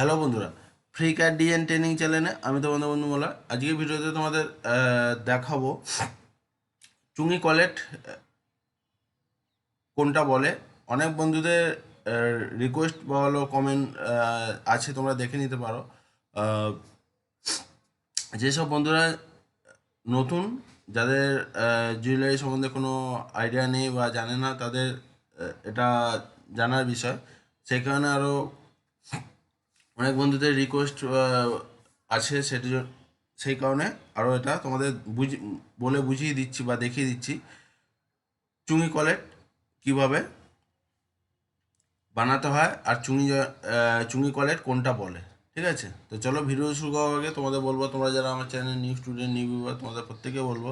Hello বন্ধুরা free cat DNA training চ্যানেলে আমি তোমাদের বন্ধু মোলা আজকের ভিডিওতে তোমাদের দেখাবো চুঙি কলেট কোনটা বলে। অনেক বন্ধুদের রিকোয়েস্ট বা হলো কমেন্ট আছে, তোমরা দেখে নিতে পারো। যেসব বন্ধুরা নতুন, যাদের জুয়েলারি সম্বন্ধে কোনো আইডিয়া নেই বা জানে না, তাদের এটা জানার বিষয়। সেই কারণে আরও অনেক বন্ধুদের রিকোয়েস্ট আছে সেটি সেই কারণে আরও এটা তোমাদের বুঝি, বলে বুঝিয়ে দিচ্ছি বা দেখিয়ে দিচ্ছি। চুঙি কলেট কীভাবে বানাতে হয় আর চুঙি চুঙি কলেট কোনটা বলে, ঠিক আছে? তো চলো ভিডিও শুরু করার আগে তোমাদের বলব, তোমরা যারা আমার channel new student new viewer তোমাদের প্রত্যেকে বলব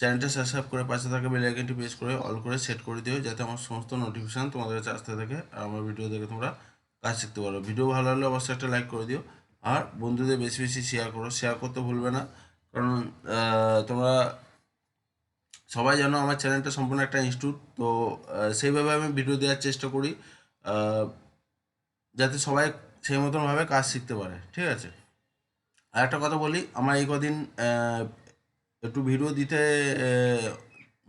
চ্যানেলটা সাবস্ক্রাইব করে পাশে থাকা বেল আইকনটি প্রেস করে অল করে সেট করে দিও, যাতে আমার সমস্ত নোটিফিকেশান তোমাদের কাছে আসতে থাকে আর আমার ভিডিও দেখে তোমরা কাজ শিখতে পারো। ভিডিও ভালো লাগলে অবশ্যই একটা লাইক করে দিও। আর বন্ধুদের বেশি বেশি শেয়ার করো। শেয়ার করতে ভুলবে না। কারণ তোমরা সবাই জানো আমার চ্যানেলটা সম্পূর্ণ একটা ইনস্টিটিউট তো সেইভাবে আমি ভিডিও দেওয়ার চেষ্টা করি। যাতে সবাই সেই মতনভাবে কাজ শিখতে পারে। ঠিক আছে? আর একটা কথা বলি, আমার এই কদিন একটু ভিডিও দিতে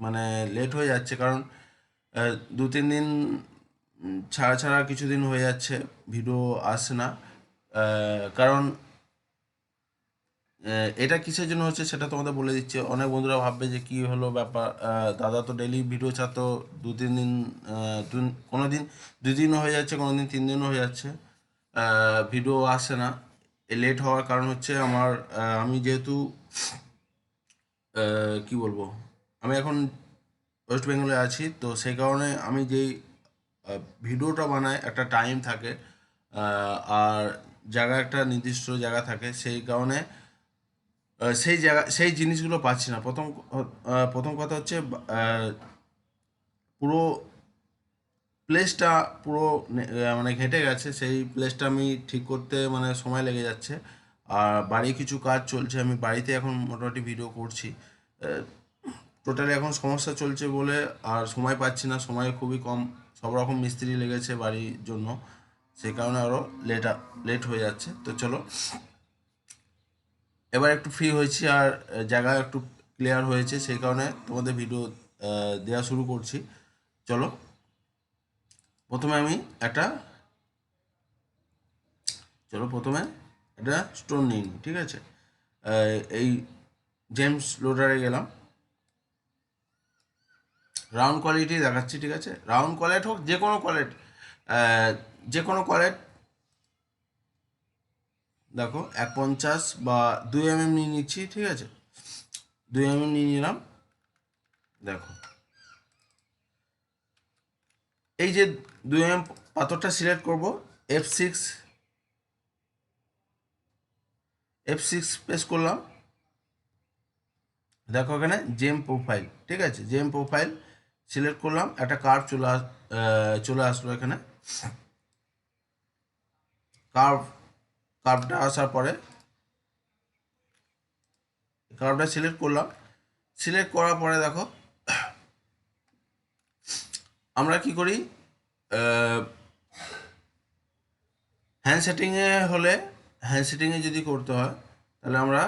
মানে লেট হয়ে যাচ্ছে। কারণ দু তিন দিন ছাড়া ছাড়া কিছুদিন হয়ে যাচ্ছে, ভিডিও আসছে না। কারণ এটা কিসের জন্য হচ্ছে সেটা তোমাদের বলে দিচ্ছে। অনেক বন্ধুরা ভাববে যে কি হলো ব্যাপার। দাদা তো ডেলি ভিডিও ছাড়তো, দু তিন দিন কোনো দিন, দুই দিনও হয়ে যাচ্ছে, কোনো দিন তিন দিনও হয়ে যাচ্ছে। ভিডিও আসে না। লেট হওয়ার কারণ হচ্ছে আমার আমি যেহেতু কি বলব? আমি এখন ওয়েস্ট বেঙ্গলে আছি, তো সেই কারণে আমি যেই ভিডিওটা বানায়, একটা টাইম থাকে আর জায়গা একটা নির্দিষ্ট জায়গা থাকে, সেই কারণে সেই জায়গা, সেই জিনিসগুলো পাচ্ছি না। প্রথম প্রথম কথা হচ্ছে পুরো প্লেসটা পুরো মানে ঘেঁটে গেছে, সেই প্লেসটা আমি ঠিক করতে মানে সময় লেগে যাচ্ছে। আর বাড়ি কিছু কাজ চলছে, আমি বাড়িতে এখন মোটামুটি ভিডিও করছি। টোটালি এখন সমস্যা চলছে বলে আর সময় পাচ্ছি না, সময় খুবই কম। সব রকম মিস্ত্রি লেগেছে বাড়ির জন্য। সেই কারণে আরও লেট লেট হয়ে যাচ্ছে। তো চলো, এবার একটু ফ্রি হয়েছি আর জায়গা একটু ক্লিয়ার হয়েছে। সেই কারণে তোমাদের ভিডিও দেওয়া শুরু করছি। চলো, প্রথমে আমি একটা, চলো প্রথমে একটা স্টোন নিয়ে নিই, ঠিক আছে? এই জেমস লোডারে গেলাম। রাউন্ড কোয়ালিটি দেখাচ্ছি, ঠিক আছে? রাউন্ড কোয়ালিটি হোক, যে কোনো কোয়ালিটি যে কোনো কোয়ালিটি দেখো, এক পঞ্চাশ বা দুই এম এম নিয়ে নিচ্ছি, ঠিক আছে? দুই এম এম নিয়ে নিলাম, দেখো। এই যে দুই এম পাথরটা সিলেক্ট করব F six F six press করলাম। দেখো এখানে জেম প্রোফাইল ঠিক আছে? জেম প্রোফাইল সিলেক্ট করলাম, একটা কার্ভ চলে চলে আসলো এখানে। কার্ভ কার্ভটা আসার পরে কার্ভটা সিলেক্ট করলাম। সিলেক্ট করার পরে দেখো, আমরা কি করি? হ্যান্ড সেটিংয়ে হলে হ্যান্ড সেটিংয়ে যদি করতে হয়, তাহলে আমরা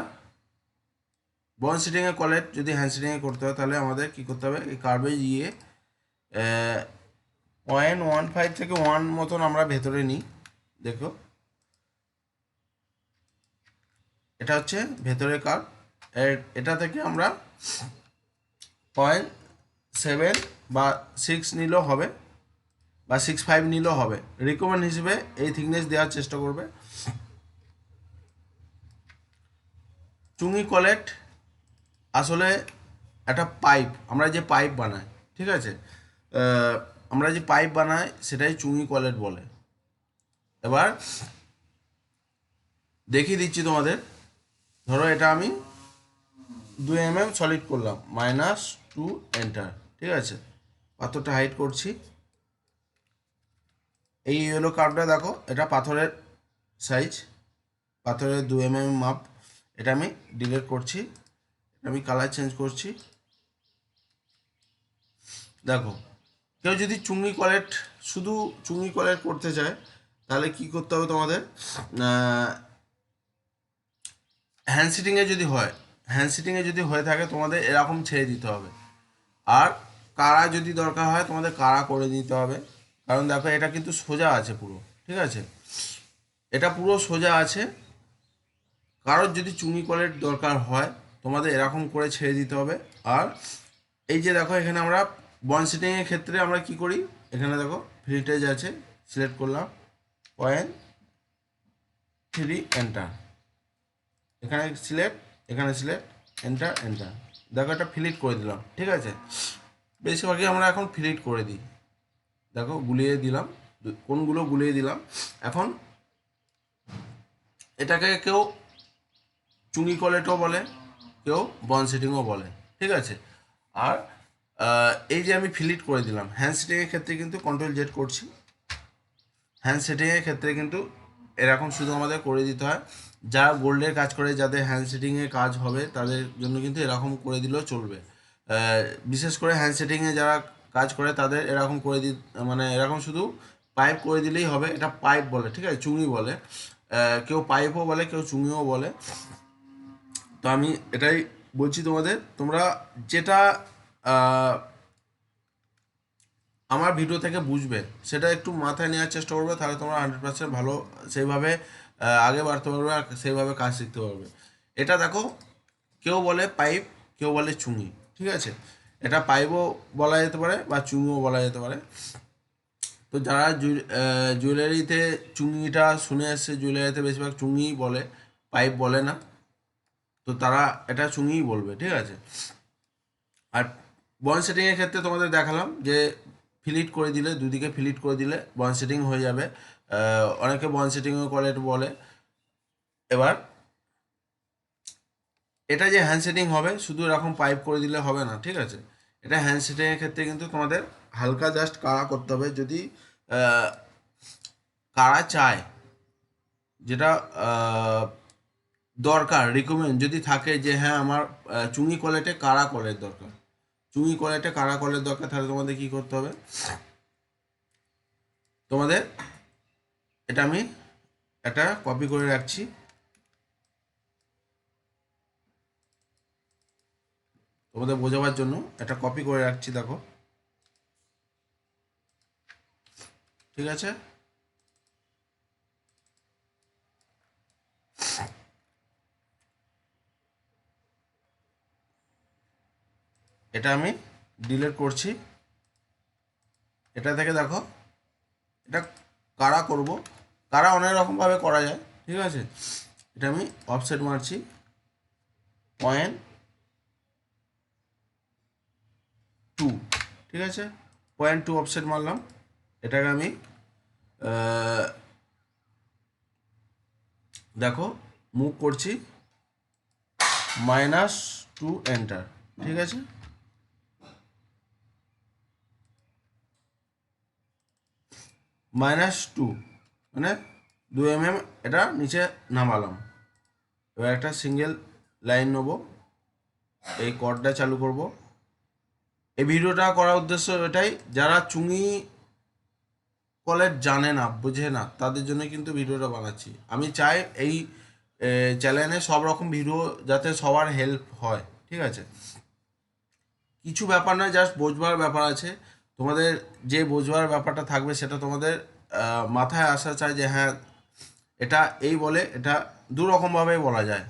বন সিটিংয়ে কলেট যদি হ্যান্ড সিটিংয়ে করতে হয়, তাহলে আমাদের কী করতে হবে? এই কার্ভে গিয়ে পয়েন্ট ওয়ান ফাইভ থেকে ওয়ান মতন আমরা ভেতরে নিই। দেখো। এটা হচ্ছে ভেতরে কার্ভ এটা থেকে আমরা পয়েন্ট সেভেন বা সিক্স নিলেও হবে, বা সিক্স ফাইভ নিলেও হবে। রিকমেন্ড হিসেবে এই থিকনেস দেওয়ার চেষ্টা করবে। চুঙি কলেট আসলে একটা পাইপ, আমরা যে পাইপ বানাই, ঠিক আছে? আমরা যে পাইপ বানাই, সেটাই চুঙি কলেট বলে। এবার দেখিয়ে দিচ্ছি তোমাদের। ধরো এটা আমি দুই এম এম সলিড করলাম মাইনাস টু এন্টার ঠিক আছে? পাথরটা হাইট করছি। এই ইয়েলো কার্ভটা দেখো, এটা পাথরের সাইজ পাথরের দু এম এম মাপ এটা আমি ডিলিট করছি। আমি কালার চেঞ্জ করছি। দেখো, কেউ যদি চুঙ্গি কলেট শুধু চুঙ্গি কলেট করতে চায়, তাহলে কি করতে হবে তোমাদের? হ্যান্ড সিটিংয়ে যদি হয় হ্যান্ড সিটিংয়ে যদি হয়ে থাকে, তোমাদের এরকম ছেড়ে দিতে হবে। আর কারা যদি দরকার হয়, তোমাদের কারা করে দিতে হবে। কারণ দেখো, এটা কিন্তু সোজা আছে পুরো, ঠিক আছে? এটা পুরো সোজা আছে। কারোর যদি চুঙি কলের দরকার হয় তোমাদের এরকম করে ছেড়ে দিতে হবে। আর এই যে দেখো, এখানে আমরা বন সিটিংয়ের ক্ষেত্রে আমরা কি করি? এখানে দেখো ফিল্টেজ আছে সিলেক্ট করলাম পয়েন্ট থ্রি এন্টার এখানে সিলেক্ট এখানে সিলেক্ট এন্টার এন্টার দেখো, একটা ফিলিট করে দিলাম, ঠিক আছে? বেশিরভাগই আমরা এখন ফিলিট করে দিই। দেখো, গুলিয়ে দিলাম, কোনগুলো গুলিয়ে দিলাম। এখন এটাকে কেউ চুঙি কলেটও বলে কেউ বন সেটিংও বলে, ঠিক আছে? আর এই যে আমি ফিলিট করে দিলাম হ্যান্ড সেটিংয়ের ক্ষেত্রে কিন্তু কন্ট্রোল জেড করছি। হ্যান্ড সেটিংয়ের ক্ষেত্রে কিন্তু এরকম শুধু আমাদের করে দিতে হয়। যারা গোল্ডের কাজ করে, যাদের হ্যান্ড সেটিংয়ে কাজ হবে, তাদের জন্য কিন্তু এরকম করে দিলেও চলবে। বিশেষ করে হ্যান্ড সেটিংয়ে যারা কাজ করে, তাদের এরকম করে দি মানে এরকম শুধু পাইপ করে দিলেই হবে। এটা পাইপ বলে, ঠিক আছে? চুঙি বলে। কেউ পাইপও বলে, কেউ চুঙিও বলে। তো আমি এটাই বলছি তোমাদের, তোমরা যেটা আমার ভিডিও থেকে বুঝবে, সেটা একটু মাথায় নেওয়ার চেষ্টা করবে, তাহলে তোমরা হান্ড্রেড পার্সেন্ট ভালো, সেইভাবে আগে বাড়তে পারবে আর সেইভাবে কাজ শিখতে পারবে। এটা দেখো, কেউ বলে পাইপ, কেউ বলে চুঙি, ঠিক আছে? এটা পাইপও বলা যেতে পারে বা চুঙিও বলা যেতে পারে। তো যারা জুয়েলারিতে চুঙিটা শুনে এসছে, জুয়েলারিতে বেশিরভাগ চুঙিই বলে, পাইপ বলে না। তো তারা এটা চুঙিই বলবে, ঠিক আছে? আর বন সেটিংয়ের ক্ষেত্রে তোমাদের দেখালাম যে ফিলিট করে দিলে, দুদিকে ফিলিট করে দিলে বন সেটিং হয়ে যাবে। অনেকে বন সেটিংও করে বলে। এবার, এটা যে হ্যান্ড সেটিং হবে, শুধু এরকম পাইপ করে দিলে হবে না, ঠিক আছে? এটা হ্যান্ড সেটিংয়ের ক্ষেত্রে কিন্তু তোমাদের হালকা জাস্ট কাড়া করতে হবে। যদি কাড়া চায়, যেটা দরকার রিকমেন্ড যদি থাকে যে হ্যাঁ আমার আহ, চুঙি কলেটে কারা কলের দরকার? চুঙি কলেটে কারা কলের দরকার? তাহলে তোমাদের কি করতে হবে? তোমাদের এটা আমি একটা কপি করে রাখছি। তোমাদের বোঝাবার জন্য একটা কপি করে রাখছি দেখো। ঠিক আছে? এটা আমি ডিলিট করছি। এটা থেকে দেখো, এটা কারা করব? কারা অনেক রকমভাবে করা যায়। ঠিক আছে? এটা আমি অফসেট মারছি। পয়েন্ট টু ঠিক আছে? পয়েন্ট টু অফসেট মারলাম। এটাকে আমি দেখো মুভ করছি। মাইনাস টু এন্টার ঠিক আছে? মাইনাস টু মানে দু এম এম এটা নিচে নামালাম। এবার একটা সিঙ্গেল লাইন নেব, এই কর্ডটা চালু করব। এই ভিডিওটা করার উদ্দেশ্য এটাই, যারা চুঙি কলের জানে না, বোঝে না, তাদের জন্য কিন্তু ভিডিওটা বানাচ্ছি। আমি চাই এই চ্যানেলে সব রকম ভিডিও যাতে সবার হেল্প হয়, ঠিক আছে? কিছু ব্যাপার না জাস্ট বোঝবার ব্যাপার আছে। তোমাদের যে বোঝবার ব্যাপারটা থাকবে সেটা তোমাদের মাথায় আসা চাই যে হ্যাঁ এটা এই বলে, এটা দু রকমভাবেই বলা যায়।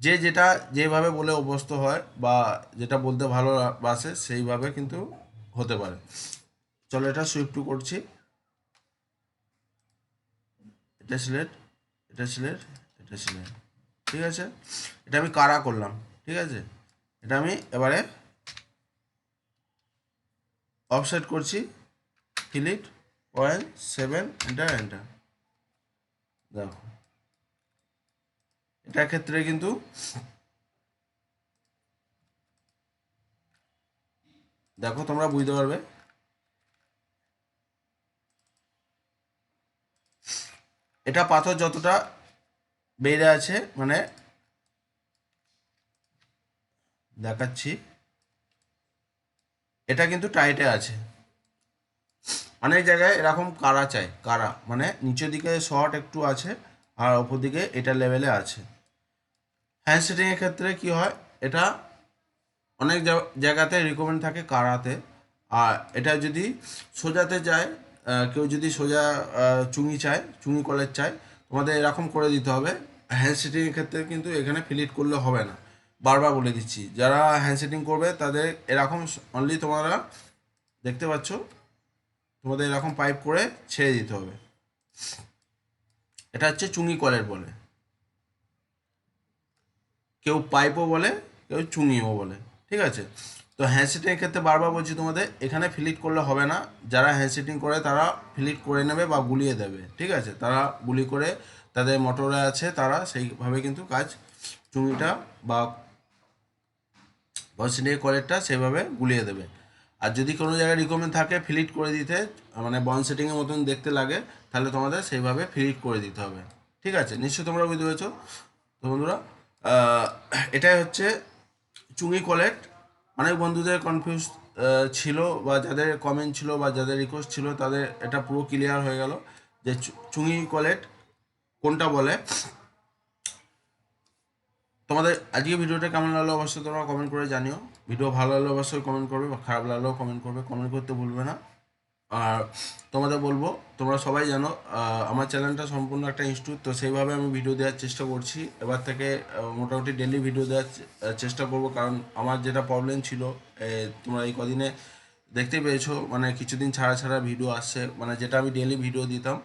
যে যেটা যেভাবে বলে অভ্যস্ত হয় বা যেটা বলতে ভালোবাসে সেইভাবে কিন্তু হতে পারে। চলো এটা সুইফট টু করছি। এটা সিলেট এটা সিলেট এটা সিলেক্ট ঠিক আছে? এটা আমি কারা করলাম? ঠিক আছে? এটা আমি এবারে অফসেট করছি fillet point seven enter enter দেখো। এটার ক্ষেত্রে কিন্তু দেখো তোমরা বুঝতে পারবে। এটা পাথর যতটা বেড়ে আছে মানে দেখাচ্ছি। এটা কিন্তু টাইটে আছে। অনেক জায়গায় এরকম কারা চাই কারা? মানে নিচের দিকে শর্ট একটু আছে আর ওপর দিকে এটা লেভেলে আছে। হ্যান্ড সেটিংয়ের ক্ষেত্রে কি হয় এটা অনেক জায়গাতে রিকমেন্ড থাকে কারাতে। আর এটা যদি সোজাতে আহ, কেউ যদি সোজা চুঙি চায় চুঙি কলের চায় তোমাদের এরকম করে দিতে হবে। হ্যান্ড সেটিংয়ের ক্ষেত্রে কিন্তু এখানে ফিলিট করলে হবে না। বারবার বলে দিচ্ছি, যারা হ্যান্ড সেটিং করবে তাদের এরকম অনলি তোমরা দেখতে পাচ্ছ, তোমাদের এরকম পাইপ করে ছেড়ে দিতে হবে। এটা হচ্ছে চুঙি কলের বলে। কেউ পাইপও বলে, কেউ চুঙিও বলে, ঠিক আছে? তো হ্যান্ড সেটিংয়ের ক্ষেত্রে বারবার বলছি তোমাদের, এখানে ফিলিট করলে হবে না। যারা হ্যান্ড সেটিং করে তারা ফিলিট করে নেবে বা গুলিয়ে দেবে, ঠিক আছে? তারা গুলি করে তাদের মোটরে আছে, তারা সেইভাবে কিন্তু কাজ চুঙিটা বা বনসিনের কলেরটা সেভাবে গুলিয়ে দেবে। আর যদি কোনো জায়গায় রিকমেন্ড থাকে ফিলিট করে দিতে মানে বন সেটিংয়ের মতন দেখতে লাগে, তাহলে তোমাদের সেইভাবে ফিলিট করে দিতে হবে। ঠিক আছে? নিশ্চয়ই তোমরা বুঝতে পেরেছ? তো বন্ধুরা এটাই হচ্ছে চুঙি কলেট অনেক বন্ধুদের কনফিউজ ছিল বা যাদের কমেন্ট ছিল বা যাদের রিকোয়েস্ট ছিল, তাদের এটা পুরো ক্লিয়ার হয়ে গেল যে চুঙি কলেট কোনটা বলে। তোমাদের আজকে ভিডিওটা কেমন লাগল অবশ্যই তোমরা কমেন্ট করে জানিও। ভিডিও ভালো লাগলে অবশ্যই কমেন্ট করবে বা খারাপ লাগলেও কমেন্ট করবে কমেন্ট করতে ভুলবে না। আর তোমাদের বলব, তোমরা সবাই জানো আমার চ্যানেলটা সম্পূর্ণ একটা ইনস্টিটিউট তো সেইভাবে আমি ভিডিও দেওয়ার চেষ্টা করছি। এবার থেকে মোটামুটি ডেলি ভিডিও দেওয়ার চেষ্টা করব, কারণ আমার যেটা প্রবলেম ছিল তোমরা এই কদিনে দেখতে পেয়েছ মানে কিছুদিন ছাড়া ছাড়া ভিডিও আসছে মানে যেটা আমি ডেলি ভিডিও দিতাম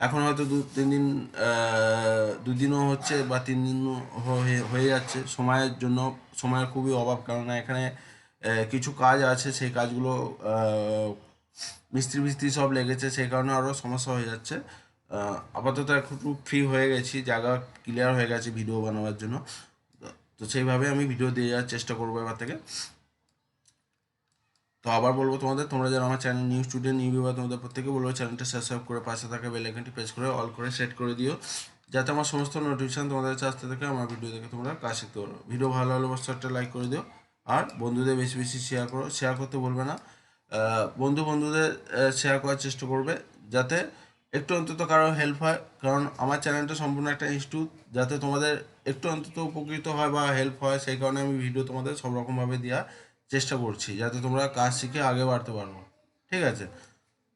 এখন হয়তো দু, তিন দিন দুদিনও হচ্ছে বা তিন দিনও হয়ে যাচ্ছে। সময়ের জন্য, সময়ের খুবই অভাব। কারণ এখানে কিছু কাজ আছে, সেই কাজগুলো মিস্ত্রি মিস্ত্রি সব লেগেছে, সেই কারণে আরও সমস্যা হয়ে যাচ্ছে। আপাতত একটু ফ্রি হয়ে গেছি, জায়গা ক্লিয়ার হয়ে গেছে ভিডিও বানাবার জন্য। তো সেইভাবে আমি ভিডিও দিয়ে যাওয়ার চেষ্টা করব এবার থেকে। তো আবার বলব তোমাদের, তোমরা যারা আমার channel new student new viewer তোমাদের প্রত্যেকে বলব চ্যানেলটা সাবস্ক্রাইব করে পাশে থাকা বেল আইকনটি প্রেস করে অল করে সেট করে দিও। যাতে আমার সমস্ত নোটিফিকেশন তোমাদের কাছে আসতে থাকে, আমার ভিডিও দেখে তোমরা কাজ শিখতে পারো। ভিডিও ভালো হলে অবশ্যই একটা লাইক করে দিও। আর বন্ধুদের বেশি বেশি শেয়ার করো শেয়ার করতে বলবে না। বন্ধু বন্ধুদের শেয়ার করার চেষ্টা করবে, যাতে একটু অন্তত কারও হেল্প হয়। কারণ আমার চ্যানেলটা সম্পূর্ণ একটা ইনস্টিটিউট যাতে তোমাদের একটু অন্তত উপকৃত হয় বা হেল্প হয়, সেই কারণে আমি ভিডিও তোমাদের সব রকমভাবে দেওয়ার চেষ্টা করছি যাতে তোমরা কাজ শিখে আগে বাড়তে পারো। ঠিক আছে?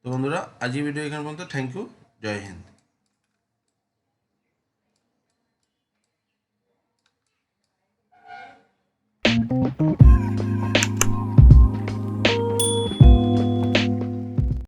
তো বন্ধুরা আজকে ভিডিও এখানে পর্যন্ত। Thank you Jai Hind.